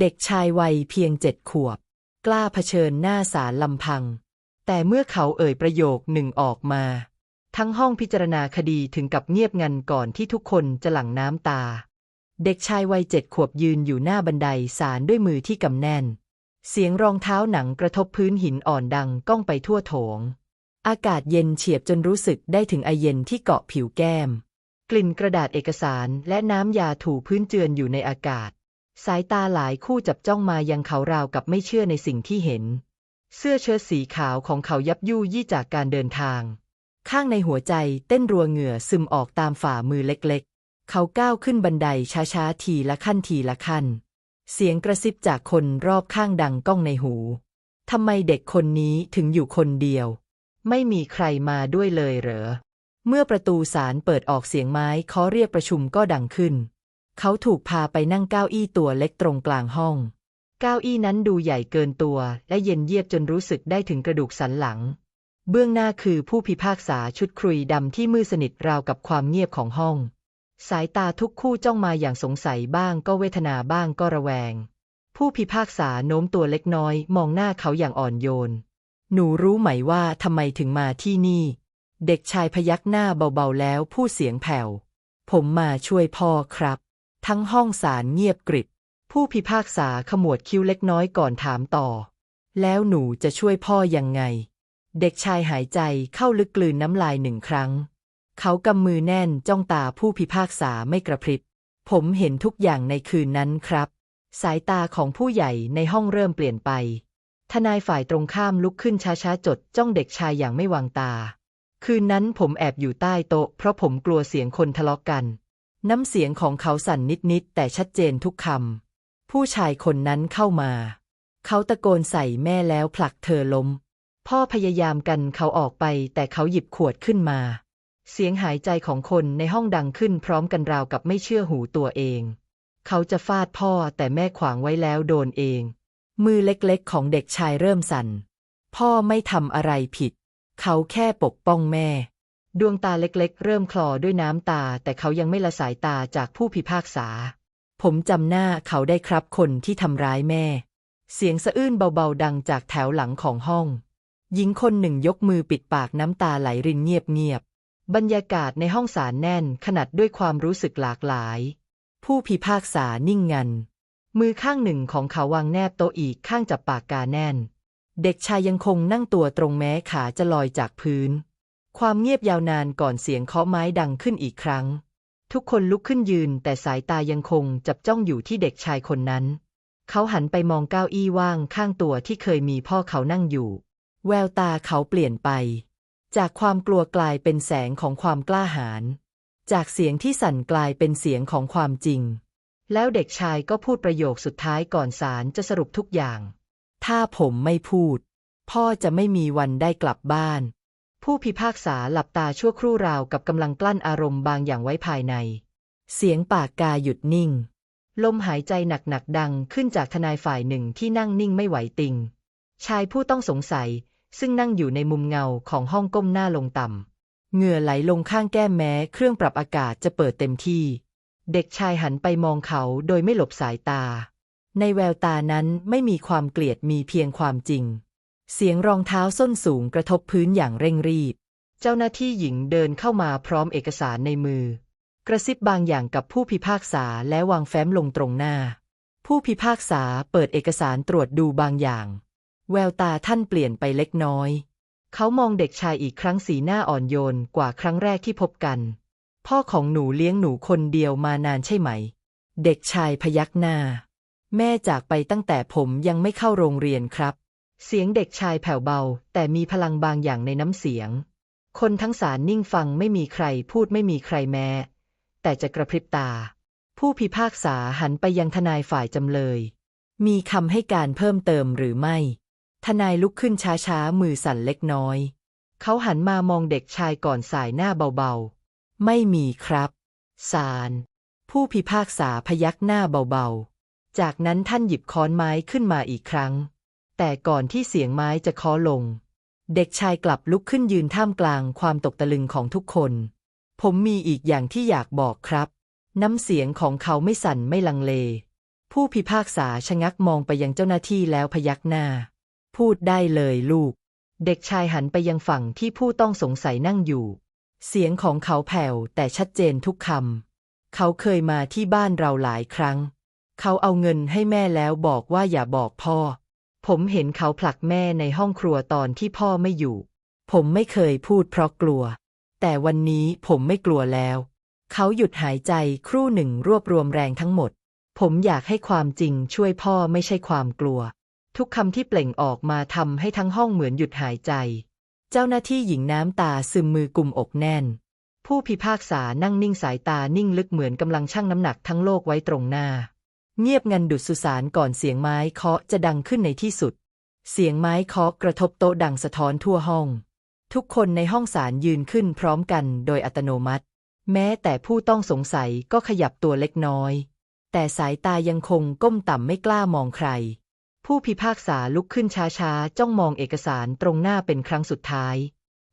เด็กชายวัยเพียงเจ็ดขวบ กล้าเผชิญหน้าศาลลำพัง แต่เมื่อเขาเอ่ยประโยคหนึ่งออกมา ทั้งห้องพิจารณาคดีถึงกับเงียบงันก่อนที่ทุกคนจะหลั่งน้ำตา เด็กชายวัยเจ็ดขวบยืนอยู่หน้าบันไดศาลด้วยมือที่กำแน่น เสียงรองเท้าหนังกระทบพื้นหินอ่อนดังก้องไปทั่วโถง อากาศเย็นเฉียบจนรู้สึกได้ถึงไอเย็นที่เกาะผิวแก้ม กลิ่นกระดาษเอกสารและน้ำยาถูพื้นเจือนอยู่ในอากาศ สายตาหลายคู่จับจ้องมายังเขาราวกับไม่เชื่อในสิ่งที่เห็น เสื้อเชิ้ตสีขาวของเขายับยู่ยี่จากการเดินทาง ข้างในหัวใจเต้นรัวเหงื่อซึมออกตามฝ่ามือเล็กๆ เขาก้าวขึ้นบันไดช้าๆทีละขั้นทีละขั้น เสียงกระซิบจากคนรอบข้างดังก้องในหูทำไมเด็กคนนี้ถึงอยู่คนเดียว ไม่มีใครมาด้วยเลยเหรอ เมื่อประตูศาลเปิดออกเสียงไม้เคาะเรียกประชุมก็ดังขึ้น เขาถูกพาไปนั่งเก้าอี้ตัวเล็กตรงกลางห้อง เก้าอี้นั้นดูใหญ่เกินตัว และเย็นเยียบจนรู้สึกได้ถึงกระดูกสันหลัง เบื้องหน้าคือผู้พิพากษาชุดครุยดำที่มืดสนิทราวกับความเงียบของห้อง สายตาทุกคู่จ้องมาอย่างสงสัยบ้างก็เวทนาบ้างก็ระแวง ผู้พิพากษาโน้มตัวเล็กน้อย มองหน้าเขาอย่างอ่อนโยน หนูรู้ไหมว่าทำไมถึงมาที่นี่ เด็กชายพยักหน้าเบาๆแล้วพูดเสียงแผ่ว ผมมาช่วยพ่อครับ ทั้งห้องศาลเงียบกริบ ผู้พิพากษาขมวดคิ้วเล็กน้อยก่อนถามต่อ แล้วหนูจะช่วยพ่อยังไง เด็กชายหายใจเข้าลึกกลืนน้ำลายหนึ่งครั้ง เขากำมือแน่นจ้องตาผู้พิพากษาไม่กระพริบ ผมเห็นทุกอย่างในคืนนั้นครับ สายตาของผู้ใหญ่ในห้องเริ่มเปลี่ยนไป ทนายฝ่ายตรงข้ามลุกขึ้นช้าๆจดจ้องเด็กชายอย่างไม่วางตา คืนนั้นผมแอบอยู่ใต้โต๊ะเพราะผมกลัวเสียงคนทะเลาะกัน น้ำเสียงของเขาสั่นนิดๆแต่ชัดเจนทุกคำ ผู้ชายคนนั้นเข้ามา เขาตะโกนใส่แม่แล้วผลักเธอล้ม พ่อพยายามกันเขาออกไปแต่เขาหยิบขวดขึ้นมา เสียงหายใจของคนในห้องดังขึ้นพร้อมกันราวกับไม่เชื่อหูตัวเอง เขาจะฟาดพ่อแต่แม่ขวางไว้แล้วโดนเอง มือเล็กๆของเด็กชายเริ่มสั่น พ่อไม่ทำอะไรผิด เขาแค่ปกป้องแม่ ดวงตาเล็กๆ เริ่มคลอด้วยน้ำตา แต่เขายังไม่ละสายตาจากผู้พิพากษา ผมจำหน้าเขาได้ครับคนที่ทำร้ายแม่ เสียงสะอื้นเบาๆ ดังจากแถวหลังของห้อง หญิงคนหนึ่งยกมือปิดปากน้ำตาไหลรินเงียบๆ บรรยากาศในห้องศาลแน่นขนาดด้วยความรู้สึกหลากหลาย ผู้พิพากษานิ่งงัน มือข้างหนึ่งของเขาวางแนบโต๊ะอีกข้างจับปากกาแน่น เด็กชายยังคงนั่งตัวตรงแม้ขาจะลอยจากพื้น ความเงียบยาวนานก่อนเสียงเคาะไม้ดังขึ้นอีกครั้ง ทุกคนลุกขึ้นยืนแต่สายตายังคงจับจ้องอยู่ที่เด็กชายคนนั้น เขาหันไปมองเก้าอี้ว่างข้างตัวที่เคยมีพ่อเขานั่งอยู่ แววตาเขาเปลี่ยนไป จากความกลัวกลายเป็นแสงของความกล้าหาญจากเสียงที่สั่นกลายเป็นเสียงของความจริง แล้วเด็กชายก็พูดประโยคสุดท้ายก่อนศาลจะสรุปทุกอย่าง ถ้าผมไม่พูด พ่อจะไม่มีวันได้กลับบ้าน ผู้พิพากษาหลับตาชั่วครู่ราวกับกำลังกลั้นอารมณ์บางอย่างไว้ภายใน เสียงปากกาหยุดนิ่ง ลมหายใจหนักๆดังขึ้นจากทนายฝ่ายหนึ่งที่นั่งนิ่งไม่ไหวติง ชายผู้ต้องสงสัย ซึ่งนั่งอยู่ในมุมเงาของห้องก้มหน้าลงต่ำเหงื่อไหลลงข้างแก้มแม้ เครื่องปรับอากาศจะเปิดเต็มที่ เด็กชายหันไปมองเขาโดยไม่หลบสายตา ในแววตานั้นไม่มีความเกลียดมีเพียงความจริง เสียงรองเท้าส้นสูงกระทบพื้นอย่างเร่งรีบ เจ้าหน้าที่หญิงเดินเข้ามาพร้อมเอกสารในมือ กระซิบบางอย่างกับผู้พิพากษาและวางแฟ้มลงตรงหน้า ผู้พิพากษาเปิดเอกสารตรวจดูบางอย่าง แววตาท่านเปลี่ยนไปเล็กน้อย เขามองเด็กชายอีกครั้งสีหน้าอ่อนโยนกว่าครั้งแรกที่พบกัน พ่อของหนูเลี้ยงหนูคนเดียวมานานใช่ไหม เด็กชายพยักหน้า แม่จากไปตั้งแต่ผมยังไม่เข้าโรงเรียนครับ เสียงเด็กชายแผ่วเบา แต่มีพลังบางอย่างในน้ำเสียง คนทั้งศาลนิ่งฟังไม่มีใครพูดไม่มีใครแม้ แต่จะกระพริบตา ผู้พิพากษาหันไปยังทนายฝ่ายจำเลย มีคำให้การเพิ่มเติมหรือไม่ ทนายลุกขึ้นช้าๆ มือสั่นเล็กน้อย เขาหันมามองเด็กชายก่อนสายหน้าเบาๆ ไม่มีครับศาลผู้พิพากษาพยักหน้าเบาๆ จากนั้นท่านหยิบค้อนไม้ขึ้นมาอีกครั้ง แต่ก่อนที่เสียงไม้จะเคาะลง เด็กชายกลับลุกขึ้นยืนท่ามกลางความตกตะลึงของทุกคน ผมมีอีกอย่างที่อยากบอกครับ น้ำเสียงของเขาไม่สั่นไม่ลังเลผผู้พิพากษาชะงักมองไปยังเจ้าหน้าที่แล้วพยักหน้า พูดได้เลยลูก เด็กชายหันไปยังฝั่งที่ผู้ต้องสงสัยนั่งอยู่ เสียงของเขาแผ่วแต่ชัดเจนทุกคำเขาเคยมาที่บ้านเราหลายครั้ง เขาเอาเงินให้แม่แล้วบอกว่าอย่าบอกพ่อ ผมเห็นเขาผลักแม่ในห้องครัวตอนที่พ่อไม่อยู่ ผมไม่เคยพูดเพราะกลัว แต่วันนี้ผมไม่กลัวแล้ว เขาหยุดหายใจครู่หนึ่งรวบรวมแรงทั้งหมด ผมอยากให้ความจริงช่วยพ่อไม่ใช่ความกลัว ทุกคำที่เปล่งออกมาทำให้ทั้งห้องเหมือนหยุดหายใจ เจ้าหน้าที่หญิงน้ำตาซึมมือกุมอกแน่น ผู้พิพากษานั่งนิ่งสายตานิ่งลึกเหมือนกำลังชั่งน้ำหนักทั้งโลกไว้ตรงหน้า เงียบงันดุดสุสานก่อนเสียงไม้เคาะจะดังขึ้นในที่สุด เสียงไม้เคาะกระทบโต๊ะดังสะท้อนทั่วห้อง ทุกคนในห้องศาลยืนขึ้นพร้อมกันโดยอัตโนมัติ แม้แต่ผู้ต้องสงสัยก็ขยับตัวเล็กน้อย แต่สายตายังคงก้มต่ำไม่กล้ามองใคร ผู้พิพากษาลุกขึ้นช้าๆ จ้องมองเอกสารตรงหน้าเป็นครั้งสุดท้าย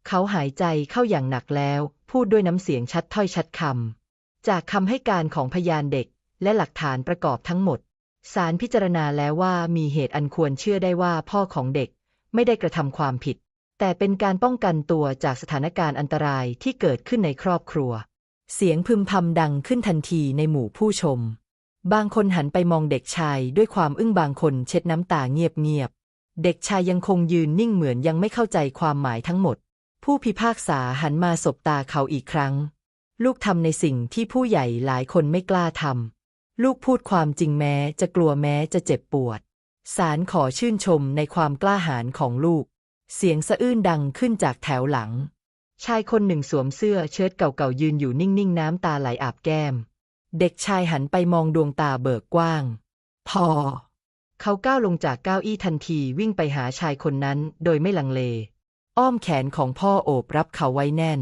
เขาหายใจเข้าอย่างหนักแล้ว พูดด้วยน้ำเสียงชัดถ้อยชัดคำจากคำให้การของพยานเด็ก และหลักฐานประกอบทั้งหมดศาลพิจารณาแล้วว่ามีเหตุอันควรเชื่อได้ว่าพ่อของเด็กไม่ได้กระทำความผิด แต่เป็นการป้องกันตัวจากสถานการณ์อันตรายที่เกิดขึ้นในครอบครัว เสียงพึมพำดังขึ้นทันทีในหมู่ผู้ชม บางคนหันไปมองเด็กชายด้วยความอึ้งบางคนเช็ดน้ำตาเงียบๆ เด็กชายยังคงยืนนิ่งเหมือนยังไม่เข้าใจความหมายทั้งหมด ผู้พิพากษาหันมาสบตาเขาอีกครั้ง ลูกทำในสิ่งที่ผู้ใหญ่หลายคนไม่กล้าทำ ลูกพูดความจริงแม้จะกลัวแม้จะเจ็บปวดศาลขอชื่นชมในความกล้าหาญของลูก เสียงสะอื้นดังขึ้นจากแถวหลัง ชายคนหนึ่งสวมเสื้อเชิ้ตเก่าๆยืนอยู่นิ่งๆ น้ำตาไหลอาบแก้ม เด็กชายหันไปมองดวงตาเบิกกว้าง พอ เขาก้าวลงจากเก้าอี้ทันทีวิ่งไปหาชายคนนั้นโดยไม่ลังเล อ้อมแขนของพ่อโอบรับเขาไว้แน่น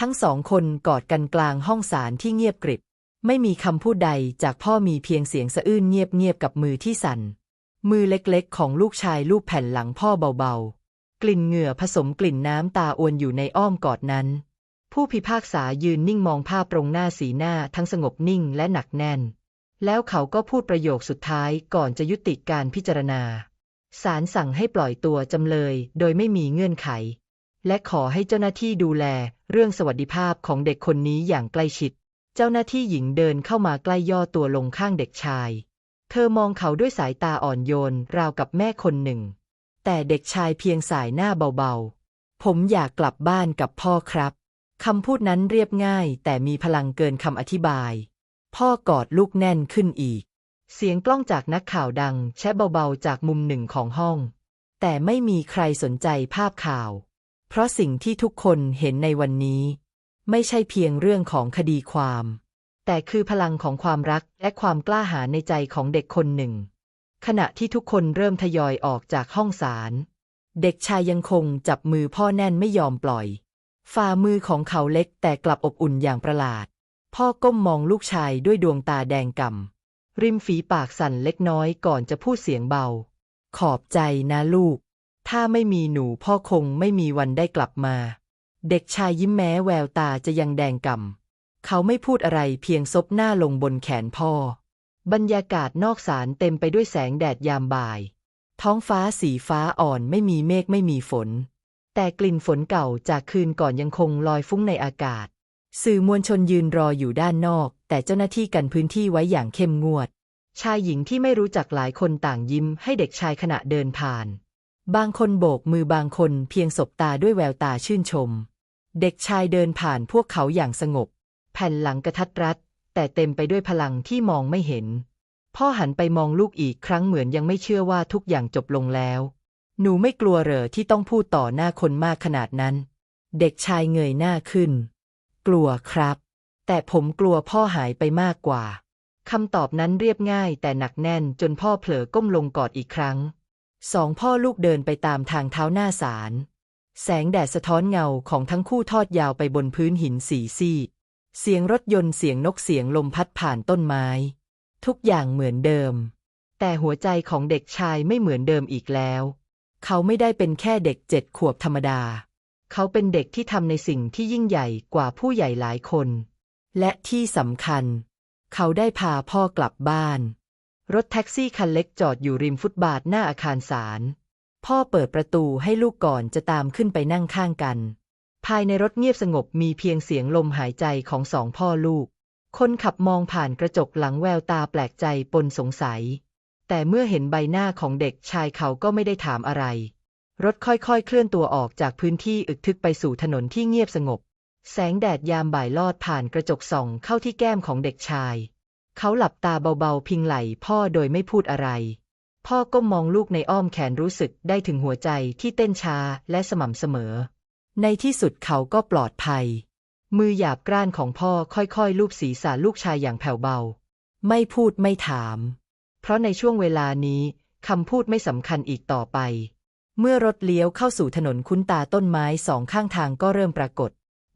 ทั้งสองคนกอดกันกลางห้องศาลที่เงียบกริบ ไม่มีคำพูดใดจากพ่อมีเพียงเสียงสะอื้นเงียบๆกับมือที่สั่น มือเล็กๆ ของลูกชายลูบแผ่นหลังพ่อเบาๆ กลิ่นเหงื่อผสมกลิ่นน้ำตาอวนอยู่ในอ้อมกอดนั้น ผู้พิพากษายืนนิ่งมองภาพตรงหน้าสีหน้าทั้งสงบนิ่งและหนักแน่น แล้วเขาก็พูดประโยคสุดท้ายก่อนจะยุติการพิจารณาศาลสั่งให้ปล่อยตัวจำเลยโดยไม่มีเงื่อนไข และขอให้เจ้าหน้าที่ดูแลเรื่องสวัสดิภาพของเด็กคนนี้อย่างใกล้ชิด เจ้าหน้าที่หญิงเดินเข้ามาใกล้ย่อตัวลงข้างเด็กชาย เธอมองเขาด้วยสายตาอ่อนโยนราวกับแม่คนหนึ่ง แต่เด็กชายเพียงสายหน้าเบาๆ ผมอยากกลับบ้านกับพ่อครับคำพูดนั้นเรียบง่ายแต่มีพลังเกินคำอธิบาย พ่อกอดลูกแน่นขึ้นอีก เสียงกล้องจากนักข่าวดังแชะเบาๆจากมุมหนึ่งของห้อง แต่ไม่มีใครสนใจภาพข่าว เพราะสิ่งที่ทุกคนเห็นในวันนี้ ไม่ใช่เพียงเรื่องของคดีความ แต่คือพลังของความรักและความกล้าหาญในใจของเด็กคนหนึ่ง ขณะที่ทุกคนเริ่มทยอยออกจากห้องศาลเด็กชายยังคงจับมือพ่อแน่นไม่ยอมปล่อย ฝ่ามือของเขาเล็กแต่กลับอบอุ่นอย่างประหลาด พ่อก้มมองลูกชายด้วยดวงตาแดงก่ำริมฝีปากสั่นเล็กน้อยก่อนจะพูดเสียงเบา ขอบใจนะลูก ถ้าไม่มีหนูพ่อคงไม่มีวันได้กลับมา เด็กชายยิ้มแม้แววตาจะยังแดงก่ำเขาไม่พูดอะไรเพียงซบหน้าลงบนแขนพ่อ บรรยากาศนอกศาลเต็มไปด้วยแสงแดดยามบ่าย ท้องฟ้าสีฟ้าอ่อนไม่มีเมฆไม่มีฝน แต่กลิ่นฝนเก่าจากคืนก่อนยังคงลอยฟุ้งในอากาศ สื่อมวลชนยืนรออยู่ด้านนอก แต่เจ้าหน้าที่กันพื้นที่ไว้อย่างเข้มงวด ชายหญิงที่ไม่รู้จักหลายคนต่างยิ้มให้เด็กชายขณะเดินผ่าน บางคนโบกมือบางคนเพียงสบตาด้วยแววตาชื่นชม เด็กชายเดินผ่านพวกเขาอย่างสงบ แผ่นหลังกระทัดรัด แต่เต็มไปด้วยพลังที่มองไม่เห็น พ่อหันไปมองลูกอีกครั้งเหมือนยังไม่เชื่อว่าทุกอย่างจบลงแล้ว หนูไม่กลัวเหรอที่ต้องพูดต่อหน้าคนมากขนาดนั้น เด็กชายเงยหน้าขึ้น กลัวครับ แต่ผมกลัวพ่อหายไปมากกว่าคำตอบนั้นเรียบง่ายแต่หนักแน่นจนพ่อเผลอก้มลงกอดอีกครั้ง สองพ่อลูกเดินไปตามทางเท้าหน้าศาล แสงแดดสะท้อนเงาของทั้งคู่ทอดยาวไปบนพื้นหินสีซีด เสียงรถยนต์เสียงนกเสียงลมพัดผ่านต้นไม้ ทุกอย่างเหมือนเดิม แต่หัวใจของเด็กชายไม่เหมือนเดิมอีกแล้ว เขาไม่ได้เป็นแค่เด็กเจ็ดขวบธรรมดา เขาเป็นเด็กที่ทำในสิ่งที่ยิ่งใหญ่กว่าผู้ใหญ่หลายคน และที่สำคัญ เขาได้พาพ่อกลับบ้าน รถแท็กซี่คันเล็กจอดอยู่ริมฟุตบาทหน้าอาคารศาล พ่อเปิดประตูให้ลูกก่อนจะตามขึ้นไปนั่งข้างกัน ภายในรถเงียบสงบมีเพียงเสียงลมหายใจของสองพ่อลูก คนขับมองผ่านกระจกหลังแววตาแปลกใจปนสงสัย แต่เมื่อเห็นใบหน้าของเด็กชายเขาก็ไม่ได้ถามอะไร รถค่อยๆ เคลื่อนตัวออกจากพื้นที่อึกทึกไปสู่ถนนที่เงียบสงบ แสงแดดยามบ่ายลอดผ่านกระจกส่องเข้าที่แก้มของเด็กชาย เขาหลับตาเบาๆ พิงไหล่พ่อโดยไม่พูดอะไร พ่อก้มมองลูกในอ้อมแขนรู้สึกได้ถึงหัวใจที่เต้นช้าและสม่ำเสมอ ในที่สุดเขาก็ปลอดภัย มือหยาบกร้านของพ่อค่อยๆลูบศีรษะลูกชายอย่างแผ่วเบา ไม่พูดไม่ถาม เพราะในช่วงเวลานี้คำพูดไม่สำคัญอีกต่อไป เมื่อรถเลี้ยวเข้าสู่ถนนคุ้นตาต้นไม้สองข้างทางก็เริ่มปรากฏ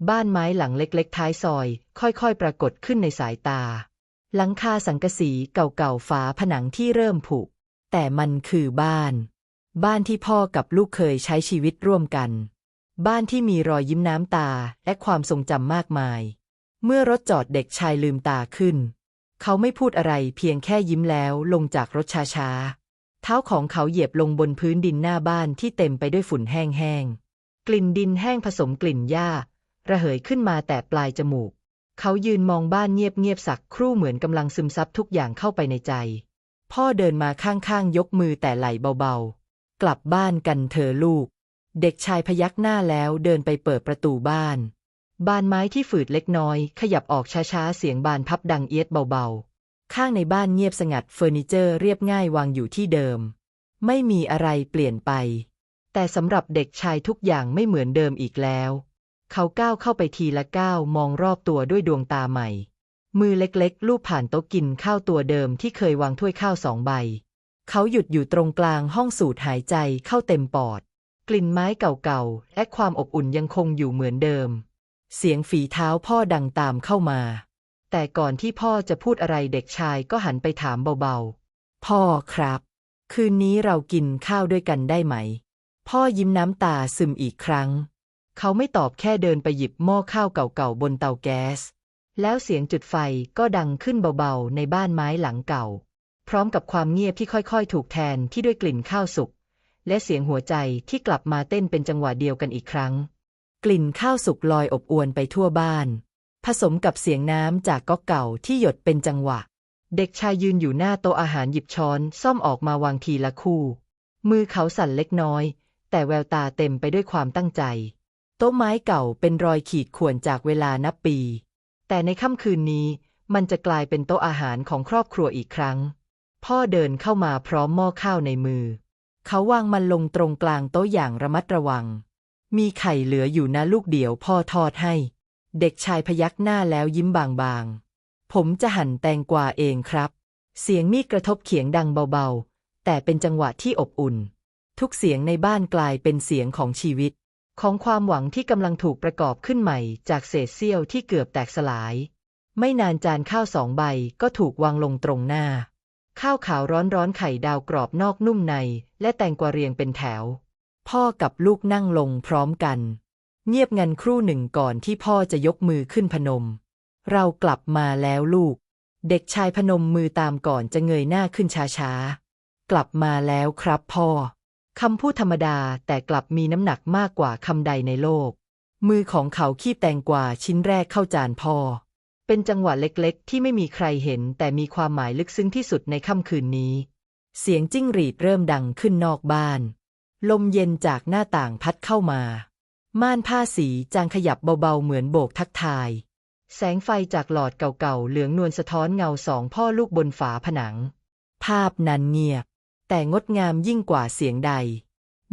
บ้านไม้หลังเล็กๆ ท้ายซอย ค่อยๆ ปรากฏขึ้นในสายตา หลังคาสังกะสีเก่าๆฝาผนังที่เริ่มผุ แต่มันคือบ้าน บ้านที่พ่อกับลูกเคยใช้ชีวิตร่วมกัน บ้านที่มีรอยยิ้มน้ำตาและความทรงจำมากมาย เมื่อรถจอดเด็กชายลืมตาขึ้น เขาไม่พูดอะไรเพียงแค่ยิ้มแล้วลงจากรถช้าๆ เท้าของเขาเหยียบลงบนพื้นดินหน้าบ้านที่เต็มไปด้วยฝุ่นแห้งๆ กลิ่นดินแห้งผสมกลิ่นหญ้า ระเหยขึ้นมาแต่ปลายจมูก เขายืนมองบ้านเงียบๆสักครู่เหมือนกำลังซึมซับทุกอย่างเข้าไปในใจ พ่อเดินมาข้างๆ ยกมือแต่ไหลเบาๆ กลับบ้านกันเธอลูก เด็กชายพยักหน้าแล้วเดินไปเปิดประตูบ้าน บานไม้ที่ฝืดเล็กน้อย ขยับออกช้าๆ เสียงบานพับดังเอียดเบาๆ ข้างในบ้านเงียบสงัดเฟอร์นิเจอร์เรียบง่ายวางอยู่ที่เดิม ไม่มีอะไรเปลี่ยนไป แต่สำหรับเด็กชายทุกอย่างไม่เหมือนเดิมอีกแล้ว เขาก้าวเข้าไปทีละก้าวมองรอบตัวด้วยดวงตาใหม่ มือเล็กๆ ลูบผ่านโต๊ะกินข้าวตัวเดิมที่เคยวางถ้วยข้าวสองใบ เขาหยุดอยู่ตรงกลางห้องสูดหายใจเข้าเต็มปอด กลิ่นไม้เก่าๆ และความอบอุ่นยังคงอยู่เหมือนเดิม เสียงฝีเท้าพ่อดังตามเข้ามา แต่ก่อนที่พ่อจะพูดอะไรเด็กชายก็หันไปถามเบาๆ พ่อครับ คืนนี้เรากินข้าวด้วยกันได้ไหม พ่อยิ้มน้ำตาซึมอีกครั้ง เขาไม่ตอบแค่เดินไปหยิบหม้อข้าวเก่าๆบนเตาแก๊ส แล้วเสียงจุดไฟก็ดังขึ้นเบาๆ ในบ้านไม้หลังเก่า พร้อมกับความเงียบที่ค่อยๆ ถูกแทนที่ด้วยกลิ่นข้าวสุก และเสียงหัวใจที่กลับมาเต้นเป็นจังหวะเดียวกันอีกครั้ง กลิ่นข้าวสุกลอยอบอวนไปทั่วบ้าน ผสมกับเสียงน้ำจากก๊อกเก่าที่หยดเป็นจังหวะ เด็กชายยืนอยู่หน้าโต๊ะอาหารหยิบช้อนซ่อมออกมาวางทีละคู่ มือเขาสั่นเล็กน้อย แต่แววตาเต็มไปด้วยความตั้งใจ โต๊ะไม้เก่าเป็นรอยขีดข่วนจากเวลานับปี แต่ในค่ำคืนนี้มันจะกลายเป็นโต๊ะอาหารของครอบครัวอีกครั้ง พ่อเดินเข้ามาพร้อมหม้อข้าวในมือ เขาวางมันลงตรงกลางโต๊ะอย่างระมัดระวัง มีไข่เหลืออยู่นะลูกเดียวพ่อทอดให้ เด็กชายพยักหน้าแล้วยิ้มบางๆ ผมจะหั่นแตงกวาเองครับ เสียงมีดกระทบเขียงดังเบาๆ แต่เป็นจังหวะที่อบอุ่น ทุกเสียงในบ้านกลายเป็นเสียงของชีวิต ของความหวังที่กำลังถูกประกอบขึ้นใหม่ จากเศษเสี้ยวที่เกือบแตกสลาย ไม่นานจานข้าวสองใบก็ถูกวางลงตรงหน้า ข้าวขาวร้อนๆไข่ดาวกรอบนอกนุ่มใน และแตงกวาเรียงเป็นแถว พ่อกับลูกนั่งลงพร้อมกัน เงียบงันครู่หนึ่งก่อนที่พ่อจะยกมือขึ้นพนม เรากลับมาแล้วลูก เด็กชายพนมมือตามก่อนจะเงยหน้าขึ้นช้าๆกลับมาแล้วครับพ่อ คำพูดธรรมดาแต่กลับมีน้ำหนักมากกว่าคำใดในโลก มือของเขาคีบแตงกวาชิ้นแรกเข้าจานพ่อ เป็นจังหวะเล็กๆ ที่ไม่มีใครเห็นแต่มีความหมายลึกซึ้งที่สุดในค่ำคืนนี้ เสียงจิ้งหรีดเริ่มดังขึ้นนอกบ้าน ลมเย็นจากหน้าต่างพัดเข้ามา ม่านผ้าสีจางขยับเบาๆเหมือนโบกทักทาย แสงไฟจากหลอดเก่าๆเหลืองนวลสะท้อนเงาสองพ่อลูกบนฝาผนัง ภาพนั้นเงียบ แต่งดงามยิ่งกว่าเสียงใด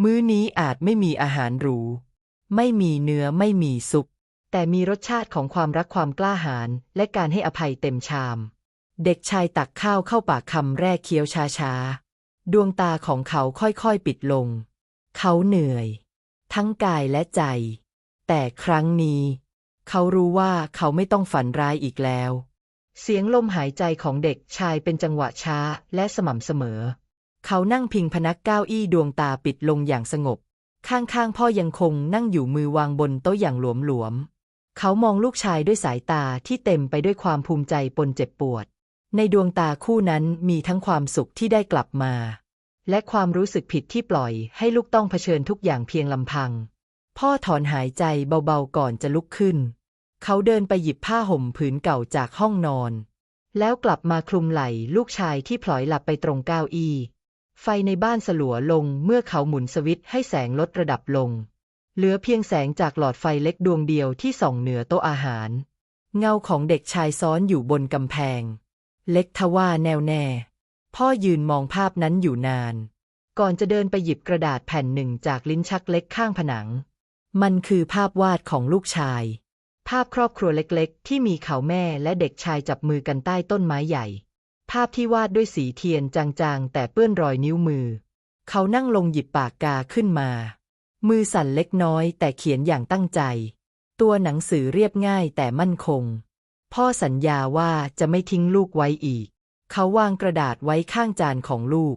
มื้อนี้อาจไม่มีอาหารหรู ไม่มีเนื้อไม่มีซุป แต่มีรสชาติของความรักความกล้าหาญและการให้อภัยเต็มชาม เด็กชายตักข้าวเข้าปากคำแรกเคี้ยวช้าๆ ดวงตาของเขาค่อยๆปิดลง เขาเหนื่อย ทั้งกายและใจ แต่ครั้งนี้ เขารู้ว่าเขาไม่ต้องฝันร้ายอีกแล้ว เสียงลมหายใจของเด็กชายเป็นจังหวะช้าและสม่ำเสมอ เขานั่งพิงพนักเก้าอี้ดวงตาปิดลงอย่างสงบ ข้างๆพ่อยังคงนั่งอยู่มือวางบนโต๊ะอย่างหลวมๆ เขามองลูกชายด้วยสายตาที่เต็มไปด้วยความภูมิใจปนเจ็บปวด ในดวงตาคู่นั้นมีทั้งความสุขที่ได้กลับมา และความรู้สึกผิดที่ปล่อยให้ลูกต้องเผชิญทุกอย่างเพียงลำพัง พ่อถอนหายใจเบาๆก่อนจะลุกขึ้น เขาเดินไปหยิบผ้าห่มผืนเก่าจากห้องนอน แล้วกลับมาคลุมไหล่ลูกชายที่พลอยหลับไปตรงเก้าอี้ ไฟในบ้านสลัวลงเมื่อเขาหมุนสวิตช์ให้แสงลดระดับลง เหลือเพียงแสงจากหลอดไฟเล็กดวงเดียวที่ส่องเหนือโต๊ะอาหาร เงาของเด็กชายซ้อนอยู่บนกำแพง เล็กทว่าแน่วแน่ พ่อยืนมองภาพนั้นอยู่นาน ก่อนจะเดินไปหยิบกระดาษแผ่นหนึ่งจากลิ้นชักเล็กข้างผนัง มันคือภาพวาดของลูกชาย ภาพครอบครัวเล็กๆ ที่มีเขาแม่และเด็กชายจับมือกันใต้ต้นไม้ใหญ่ ภาพที่วาดด้วยสีเทียนจางๆ แต่เปื้อนรอยนิ้วมือ เขานั่งลงหยิบปากกาขึ้นมา มือสั่นเล็กน้อยแต่เขียนอย่างตั้งใจ ตัวหนังสือเรียบง่ายแต่มั่นคง พ่อสัญญาว่าจะไม่ทิ้งลูกไว้อีก เขาวางกระดาษไว้ข้างจานของลูก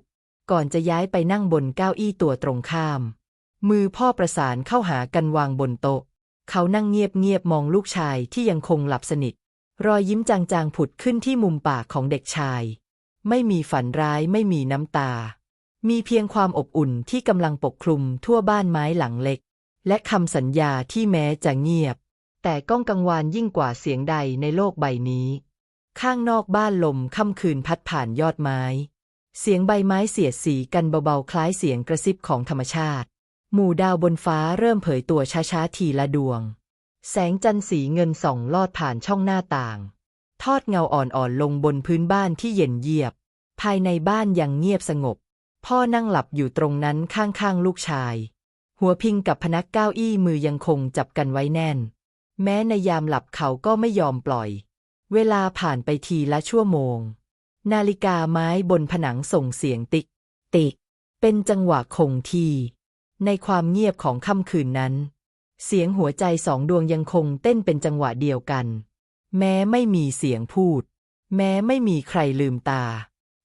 ก่อนจะย้ายไปนั่งบนเก้าอี้ตัวตรงข้าม มือพ่อประสานเข้าหากันวางบนโต๊ะ เขานั่งเงียบๆมองลูกชายที่ยังคงหลับสนิท รอยยิ้มจางๆผุดขึ้นที่มุมปากของเด็กชาย ไม่มีฝันร้ายไม่มีน้ำตา มีเพียงความอบอุ่นที่กำลังปกคลุมทั่วบ้านไม้หลังเล็ก และคำสัญญาที่แม้จะเงียบ แต่ก้องกังวานยิ่งกว่าเสียงใดในโลกใบนี้ ข้างนอกบ้านลมค่ำคืนพัดผ่านยอดไม้ เสียงใบไม้เสียดสีกันเบาๆ คล้ายเสียงกระซิบของธรรมชาติ หมู่ดาวบนฟ้าเริ่มเผยตัวช้าๆทีละดวง แสงจันทร์สีเงินส่องลอดผ่านช่องหน้าต่าง ทอดเงาอ่อนๆลงบนพื้นบ้านที่เย็นเยียบ ภายในบ้านยังเงียบสงบ พ่อนั่งหลับอยู่ตรงนั้นข้างๆลูกชาย หัวพิงกับพนักเก้าอี้มือยังคงจับกันไว้แน่น แม้ในยามหลับเขาก็ไม่ยอมปล่อย เวลาผ่านไปทีละชั่วโมง นาฬิกาไม้บนผนังส่งเสียงติ๊ก ติ๊ก เป็นจังหวะคงที่ ในความเงียบของค่ำคืนนั้น เสียงหัวใจสองดวงยังคงเต้นเป็นจังหวะเดียวกัน แม้ไม่มีเสียงพูด แม้ไม่มีใครลืมตา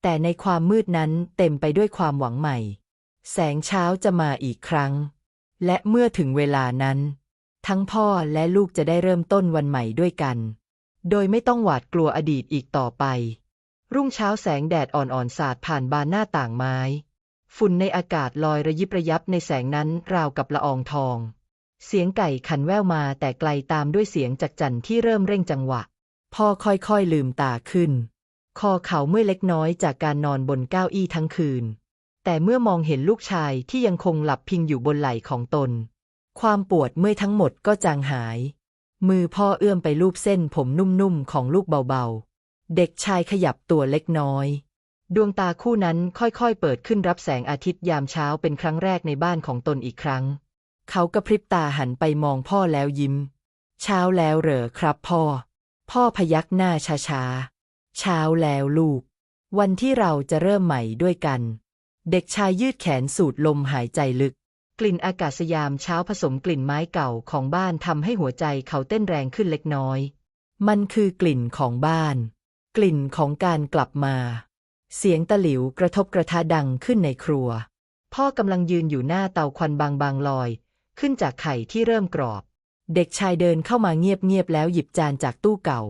แต่ในความมืดนั้นเต็มไปด้วยความหวังใหม่ แสงเช้าจะมาอีกครั้ง และเมื่อถึงเวลานั้น ทั้งพ่อและลูกจะได้เริ่มต้นวันใหม่ด้วยกัน โดยไม่ต้องหวาดกลัวอดีตอีกต่อไป รุ่งเช้าแสงแดดอ่อนๆสาดผ่านบานหน้าต่างไม้ ฝุ่นในอากาศลอยระยิบระยับในแสงนั้นราวกับละอองทอง เสียงไก่ขันแว่วมาแต่ไกลตามด้วยเสียงจักจั่นที่เริ่มเร่งจังหวะ พ่อค่อยๆลืมตาขึ้น คอเขาเมื่อเล็กน้อยจากการนอนบนเก้าอี้ทั้งคืน แต่เมื่อมองเห็นลูกชายที่ยังคงหลับพิงอยู่บนไหล่ของตน ความปวดเมื่อยทั้งหมดก็จางหาย มือพ่อเอื้อมไปลูบเส้นผมนุ่มๆของลูกเบาๆ เด็กชายขยับตัวเล็กน้อยดวงตาคู่นั้นค่อยๆ เปิดขึ้นรับแสงอาทิตย์ยามเช้าเป็นครั้งแรกในบ้านของตนอีกครั้ง เขากระพริบตาหันไปมองพ่อแล้วยิ้ม เช้าแล้วเหรอครับพ่อ พ่อพยักหน้าช้าๆ เช้าแล้วลูก วันที่เราจะเริ่มใหม่ด้วยกัน เด็กชายยืดแขนสูดลมหายใจลึก กลิ่นอากาศยามเช้าผสมกลิ่นไม้เก่าของบ้านทำให้หัวใจเขาเต้นแรงขึ้นเล็กน้อย มันคือกลิ่นของบ้าน กลิ่นของการกลับมา เสียงตะหลิวกระทบกระทะดังขึ้นในครัว พ่อกำลังยืนอยู่หน้าเตาควันบางๆลอย ขึ้นจากไข่ที่เริ่มกรอบ เด็กชายเดินเข้ามาเงียบๆแล้วหยิบจานจากตู้เก่า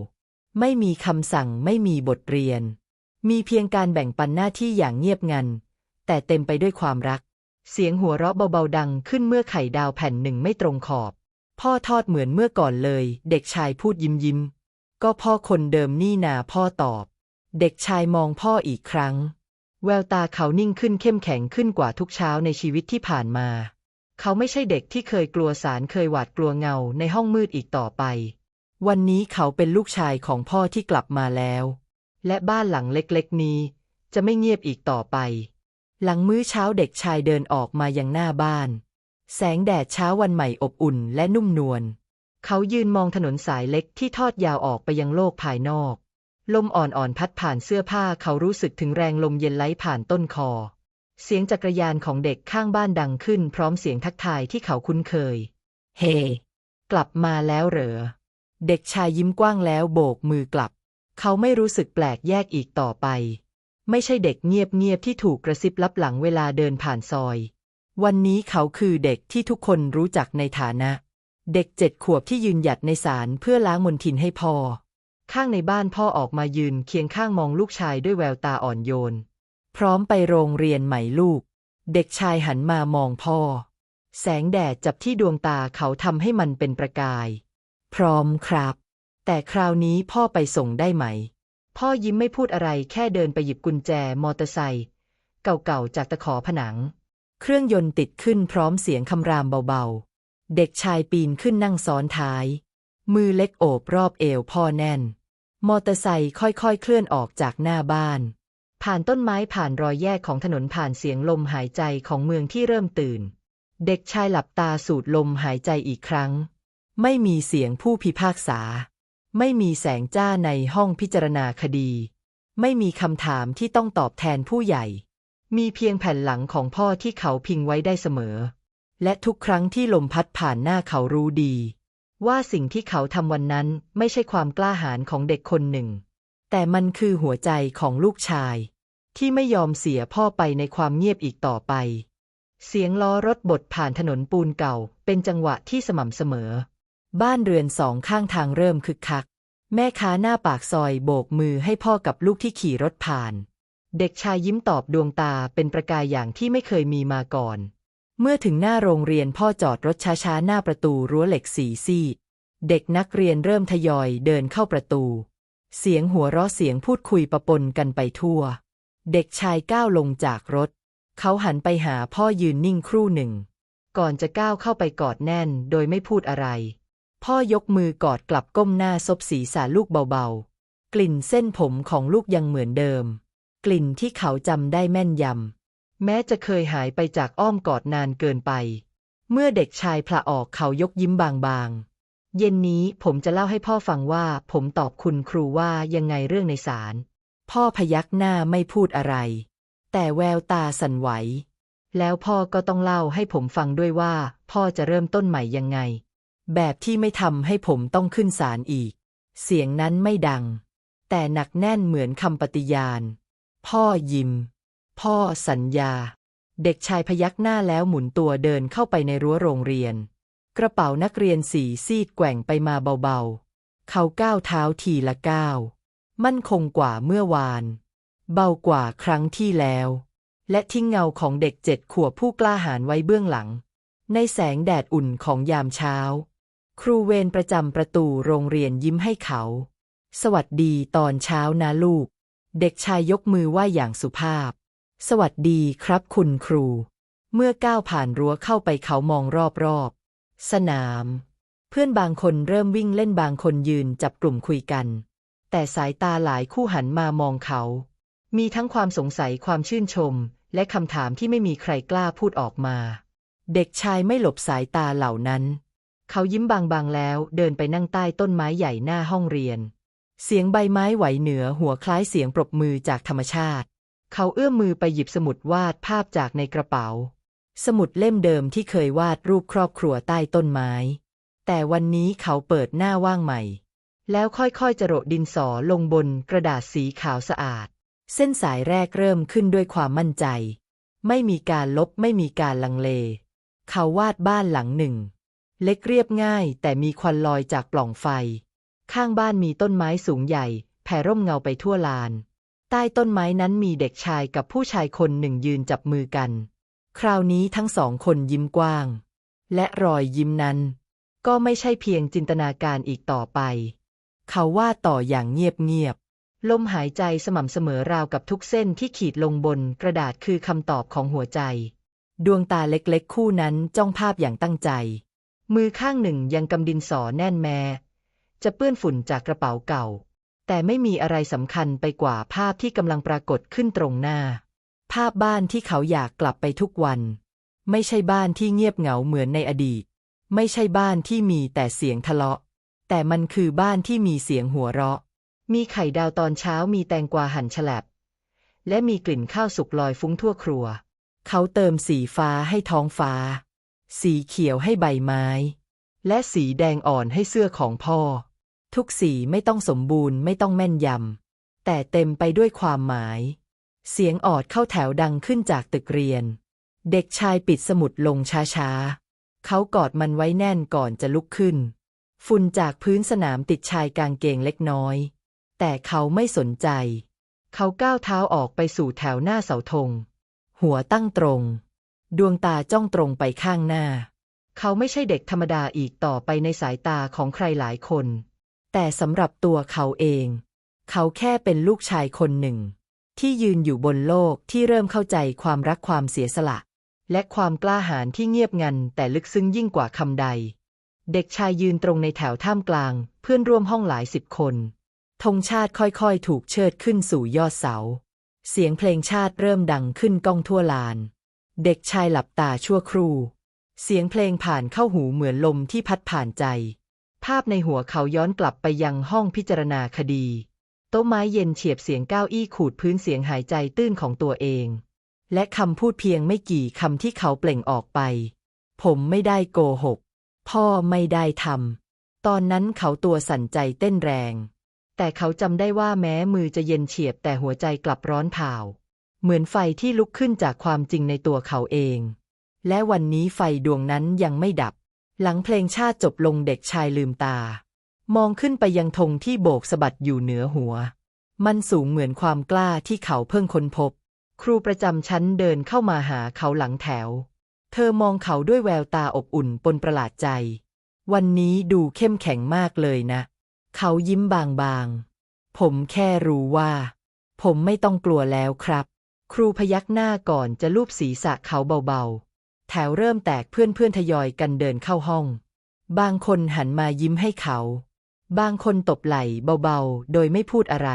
ไม่มีคำสั่งไม่มีบทเรียน มีเพียงการแบ่งปันหน้าที่อย่างเงียบงัน แต่เต็มไปด้วยความรัก เสียงหัวเราะเบาๆดังขึ้นเมื่อไข่ดาวแผ่นหนึ่งไม่ตรงขอบ พ่อทอดเหมือนเมื่อก่อนเลย เด็กชายพูดยิ้มยิ้มๆก็พ่อคนเดิมนี่นาพ่อตอบ เด็กชายมองพ่ออีกครั้ง แววตาเขานิ่งขึ้นเข้มแข็งขึ้นกว่าทุกเช้าในชีวิตที่ผ่านมา เขาไม่ใช่เด็กที่เคยกลัวสารเคยหวาดกลัวเงาในห้องมืดอีกต่อไป วันนี้เขาเป็นลูกชายของพ่อที่กลับมาแล้ว และบ้านหลังเล็กๆนี้ จะไม่เงียบอีกต่อไป หลังมื้อเช้าเด็กชายเดินออกมายังหน้าบ้าน แสงแดดเช้าวันใหม่อบอุ่นและนุ่มนวลเขายืนมองถนนสายเล็กที่ทอดยาวออกไปยังโลกภายนอก ลมอ่อนๆพัดผ่านเสื้อผ้าเขารู้สึกถึงแรงลมเย็นไหลผ่านต้นคอ เสียงจักรยานของเด็กข้างบ้านดังขึ้น พร้อมเสียงทักทายที่เขาคุ้นเคย เฮกลับมาแล้วเหรอ เด็กชายยิ้มกว้างแล้วโบกมือกลับ เขาไม่รู้สึกแปลกแยกอีกต่อไป ไม่ใช่เด็กเงียบๆที่ถูกกระซิบลับหลังเวลาเดินผ่านซอย วันนี้เขาคือเด็กที่ทุกคนรู้จักในฐานะ เด็กเจ็ดขวบที่ยืนหยัดในศาลเพื่อล้างมนทินให้พ่อ ข้างในบ้านพ่อออกมายืนเคียงข้างมองลูกชายด้วยแววตาอ่อนโยน พร้อมไปโรงเรียนไหม่ลูก เด็กชายหันมามองพ่อ แสงแดดจับที่ดวงตาเขาทำให้มันเป็นประกาย พร้อมครับ แต่คราวนี้พ่อไปส่งได้ไหม พ่อยิ้มไม่พูดอะไรแค่เดินไปหยิบกุญแจมอเตอร์ไซค์เก่าๆจากตะขอผนัง เครื่องยนต์ติดขึ้นพร้อมเสียงคำรามเบาๆ เด็กชายปีนขึ้นนั่งซ้อนท้าย มือเล็กโอบรอบเอวพ่อแน่น มอเตอร์ไซค์ค่อยๆเคลื่อนออกจากหน้าบ้าน ผ่านต้นไม้ผ่านรอยแยกของถนนผ่านเสียงลมหายใจของเมืองที่เริ่มตื่น เด็กชายหลับตาสูดลมหายใจอีกครั้ง ไม่มีเสียงผู้พิพากษา ไม่มีแสงจ้าในห้องพิจารณาคดี ไม่มีคำถามที่ต้องตอบแทนผู้ใหญ่ มีเพียงแผ่นหลังของพ่อที่เขาพิงไว้ได้เสมอ และทุกครั้งที่ลมพัดผ่านหน้าเขารู้ดี ว่าสิ่งที่เขาทำวันนั้นไม่ใช่ความกล้าหาญของเด็กคนหนึ่ง แต่มันคือหัวใจของลูกชาย ที่ไม่ยอมเสียพ่อไปในความเงียบอีกต่อไป เสียงล้อรถบดผ่านถนนปูนเก่า เป็นจังหวะที่สม่ำเสมอ บ้านเรือนสองข้างทางเริ่มคึกคัก แม่ค้าหน้าปากซอยโบกมือให้พ่อกับลูกที่ขี่รถผ่าน เด็กชายยิ้มตอบดวงตาเป็นประกายอย่างที่ไม่เคยมีมาก่อน เมื่อถึงหน้าโรงเรียนพ่อจอดรถช้าๆหน้าประตูรั้วเหล็กสีซีดเด็กนักเรียนเริ่มทยอยเดินเข้าประตู เสียงหัวเราะเสียงพูดคุยปะปนกันไปทั่ว เด็กชายก้าวลงจากรถ เขาหันไปหาพ่อยืนนิ่งครู่หนึ่ง ก่อนจะก้าวเข้าไปกอดแน่นโดยไม่พูดอะไร พ่อยกมือกอดกลับก้มหน้าซบศีรษะลูกเบาๆ กลิ่นเส้นผมของลูกยังเหมือนเดิม กลิ่นที่เขาจำได้แม่นยำ แม้จะเคยหายไปจากอ้อมกอดนานเกินไป เมื่อเด็กชายพละออกเขายกยิ้มบางๆ เย็นนี้ผมจะเล่าให้พ่อฟังว่า ผมตอบคุณครูว่ายังไงเรื่องในศาล พ่อพยักหน้าไม่พูดอะไร แต่แววตาสั่นไหว แล้วพ่อก็ต้องเล่าให้ผมฟังด้วยว่า พ่อจะเริ่มต้นใหม่ยังไง แบบที่ไม่ทำให้ผมต้องขึ้นศาลอีก เสียงนั้นไม่ดัง แต่หนักแน่นเหมือนคำปฏิญาณ พ่อยิ้ม พ่อสัญญา เด็กชายพยักหน้าแล้วหมุนตัวเดินเข้าไปในรั้วโรงเรียน กระเป๋านักเรียนสีซีดแกว่งไปมาเบาๆ เขาก้าวเท้าทีละก้าว มั่นคงกว่าเมื่อวาน เบากว่าครั้งที่แล้ว และทิ้งเงาของเด็กเจ็ดขวบผู้กล้าหาญไว้เบื้องหลัง ในแสงแดดอุ่นของยามเช้า ครูเวรประจำประตูโรงเรียนยิ้มให้เขา สวัสดีตอนเช้านะลูก เด็กชายยกมือไหว้อย่างสุภาพ สวัสดีครับคุณครู เมื่อก้าวผ่านรั้วเข้าไปเขามองรอบๆ สนาม เพื่อนบางคนเริ่มวิ่งเล่นบางคนยืนจับกลุ่มคุยกัน แต่สายตาหลายคู่หันมามองเขา มีทั้งความสงสัยความชื่นชม และคำถามที่ไม่มีใครกล้าพูดออกมา เด็กชายไม่หลบสายตาเหล่านั้น เขายิ้มบางๆแล้วเดินไปนั่งใต้ต้นไม้ใหญ่หน้าห้องเรียน เสียงใบไม้ไหวเหนือหัวคล้ายเสียงปรบมือจากธรรมชาติ เขาเอื้อมมือไปหยิบสมุดวาดภาพจากในกระเป๋า สมุดเล่มเดิมที่เคยวาดรูปครอบครัวใต้ต้นไม้ แต่วันนี้เขาเปิดหน้าว่างใหม่ แล้วค่อยๆจรดดินสอลงบนกระดาษสีขาวสะอาด เส้นสายแรกเริ่มขึ้นด้วยความมั่นใจ ไม่มีการลบไม่มีการลังเล เขาวาดบ้านหลังหนึ่ง เล็กเรียบง่ายแต่มีควันลอยจากปล่องไฟ ข้างบ้านมีต้นไม้สูงใหญ่แผ่ร่มเงาไปทั่วลาน ใต้ต้นไม้นั้นมีเด็กชายกับผู้ชายคนหนึ่งยืนจับมือกัน คราวนี้ทั้งสองคนยิ้มกว้าง และรอยยิ้มนั้น ก็ไม่ใช่เพียงจินตนาการอีกต่อไป เขาว่าต่ออย่างเงียบๆลมหายใจสม่ำเสมอราวกับทุกเส้นที่ขีดลงบนกระดาษคือคำตอบของหัวใจ ดวงตาเล็กๆ คู่นั้นจ้องภาพอย่างตั้งใจ มือข้างหนึ่งยังกำดินสอแน่นแม้จะเปื้อนฝุ่นจากกระเป๋าเก่า แต่ไม่มีอะไรสำคัญไปกว่าภาพที่กำลังปรากฏขึ้นตรงหน้า ภาพบ้านที่เขาอยากกลับไปทุกวัน ไม่ใช่บ้านที่เงียบเหงาเหมือนในอดีต ไม่ใช่บ้านที่มีแต่เสียงทะเลาะ แต่มันคือบ้านที่มีเสียงหัวเราะ มีไข่ดาวตอนเช้ามีแตงกวาหั่นฉลับ และมีกลิ่นข้าวสุกลอยฟุ้งทั่วครัว เขาเติมสีฟ้าให้ท้องฟ้า สีเขียวให้ใบไม้ และสีแดงอ่อนให้เสื้อของพ่อ ทุกสีไม่ต้องสมบูรณ์ไม่ต้องแม่นยำแต่เต็มไปด้วยความหมาย เสียงออดเข้าแถวดังขึ้นจากตึกเรียน เด็กชายปิดสมุดลงช้าๆ เขากอดมันไว้แน่นก่อนจะลุกขึ้น ฝุ่นจากพื้นสนามติดชายกางเกงเล็กน้อย แต่เขาไม่สนใจ เขาก้าวเท้าออกไปสู่แถวหน้าเสาธง หัวตั้งตรง ดวงตาจ้องตรงไปข้างหน้า เขาไม่ใช่เด็กธรรมดาอีกต่อไปในสายตาของใครหลายคน แต่สำหรับตัวเขาเอง เขาแค่เป็นลูกชายคนหนึ่ง ที่ยืนอยู่บนโลกที่เริ่มเข้าใจความรักความเสียสละ และความกล้าหาญที่เงียบงันแต่ลึกซึ้งยิ่งกว่าคำใด เด็กชายยืนตรงในแถวท่ามกลาง เพื่อนร่วมห้องหลายสิบคนธงชาติค่อยๆ ถูกเชิดขึ้นสู่ยอดเสา เสียงเพลงชาติเริ่มดังขึ้นก้องทั่วลาน เด็กชายหลับตาชั่วครู่ เสียงเพลงผ่านเข้าหูเหมือนลมที่พัดผ่านใจ ภาพในหัวเขาย้อนกลับไปยังห้องพิจารณาคดี โต๊ะไม้เย็นเฉียบเสียงก้าวอี้ขูดพื้นเสียงหายใจตื้นของตัวเอง และคำพูดเพียงไม่กี่คำที่เขาเปล่งออกไป ผมไม่ได้โกหก พ่อไม่ได้ทำตอนนั้นเขาตัวสั่นใจเต้นแรง แต่เขาจำได้ว่าแม้มือจะเย็นเฉียบแต่หัวใจกลับร้อนเผาเหมือนไฟที่ลุกขึ้นจากความจริงในตัวเขาเอง และวันนี้ไฟดวงนั้นยังไม่ดับ หลังเพลงชาติจบลงเด็กชายลืมตา มองขึ้นไปยังธงที่โบกสะบัดอยู่เหนือหัว มันสูงเหมือนความกล้าที่เขาเพิ่งค้นพบ ครูประจำชั้นเดินเข้ามาหาเขาหลังแถว เธอมองเขาด้วยแววตาอบอุ่นปนประหลาดใจ วันนี้ดูเข้มแข็งมากเลยนะ เขายิ้มบางๆ ผมแค่รู้ว่า ผมไม่ต้องกลัวแล้วครับ ครูพยักหน้าก่อนจะลูบศีรษะเขาเบาๆ แถวเริ่มแตกเพื่อนๆทยอยกันเดินเข้าห้อง บางคนหันมายิ้มให้เขา บางคนตบไหล่เบาๆ โดยไม่พูดอะไร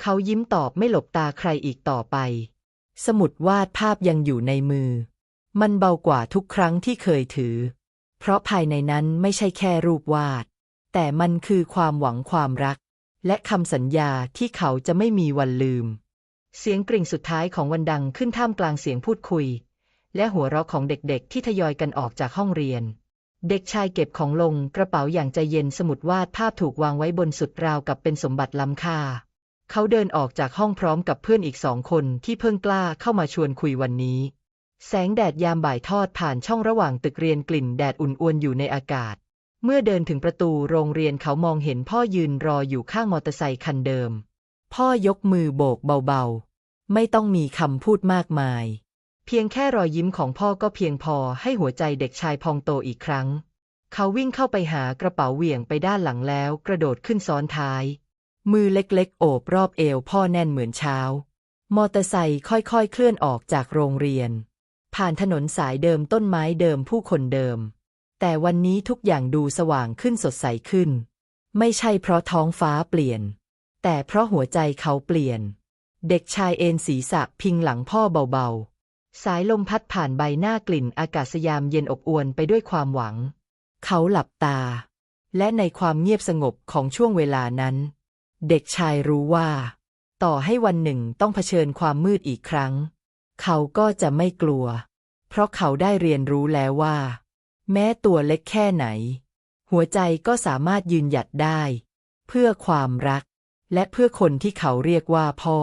เขายิ้มตอบไม่หลบตาใครอีกต่อไป สมุดวาดภาพยังอยู่ในมือ มันเบากว่าทุกครั้งที่เคยถือ เพราะภายในนั้นไม่ใช่แค่รูปวาด แต่มันคือความหวังความรัก และคำสัญญาที่เขาจะไม่มีวันลืม เสียงกริ่งสุดท้ายของวันดังขึ้นท่ามกลางเสียงพูดคุย และหัวเราะของเด็กๆที่ทยอยกันออกจากห้องเรียน เด็กชายเก็บของลงกระเป๋าอย่างใจเย็นสมุดวาดภาพถูกวางไว้บนสุดราวกับเป็นสมบัติล้ำค่า เขาเดินออกจากห้องพร้อมกับเพื่อนอีกสองคนที่เพิ่งกล้าเข้ามาชวนคุยวันนี้ แสงแดดยามบ่ายทอดผ่านช่องระหว่างตึกเรียนกลิ่นแดดอุ่นอวนอยู่ในอากาศ เมื่อเดินถึงประตูโรงเรียนเขามองเห็นพ่อยืนรออยู่ข้างมอเตอร์ไซคันเดิม พ่อยกมือโบกเบาๆ ไม่ต้องมีคำพูดมากมาย เพียงแค่รอยยิ้มของพ่อก็เพียงพอให้หัวใจเด็กชายพองโตอีกครั้ง เขาวิ่งเข้าไปหากระเป๋าเหวี่ยงไปด้านหลังแล้วกระโดดขึ้นซ้อนท้าย มือเล็กๆ โอบรอบเอวพ่อแน่นเหมือนเช้า มอเตอร์ไซค์ค่อยๆ เคลื่อนออกจากโรงเรียน ผ่านถนนสายเดิมต้นไม้เดิมผู้คนเดิม แต่วันนี้ทุกอย่างดูสว่างขึ้นสดใสขึ้น ไม่ใช่เพราะท้องฟ้าเปลี่ยน แต่เพราะหัวใจเขาเปลี่ยน เด็กชายเอ็นศีรษะพิงหลังพ่อเบาๆ สายลมพัดผ่านใบหน้ากลิ่นอากาศยามเย็นอบอวลไปด้วยความหวัง เขาหลับตา และในความเงียบสงบของช่วงเวลานั้น เด็กชายรู้ว่า ต่อให้วันหนึ่งต้องเผชิญความมืดอีกครั้ง เขาก็จะไม่กลัว เพราะเขาได้เรียนรู้แล้วว่า แม้ตัวเล็กแค่ไหน หัวใจก็สามารถยืนหยัดได้ เพื่อความรัก และเพื่อคนที่เขาเรียกว่าพ่อ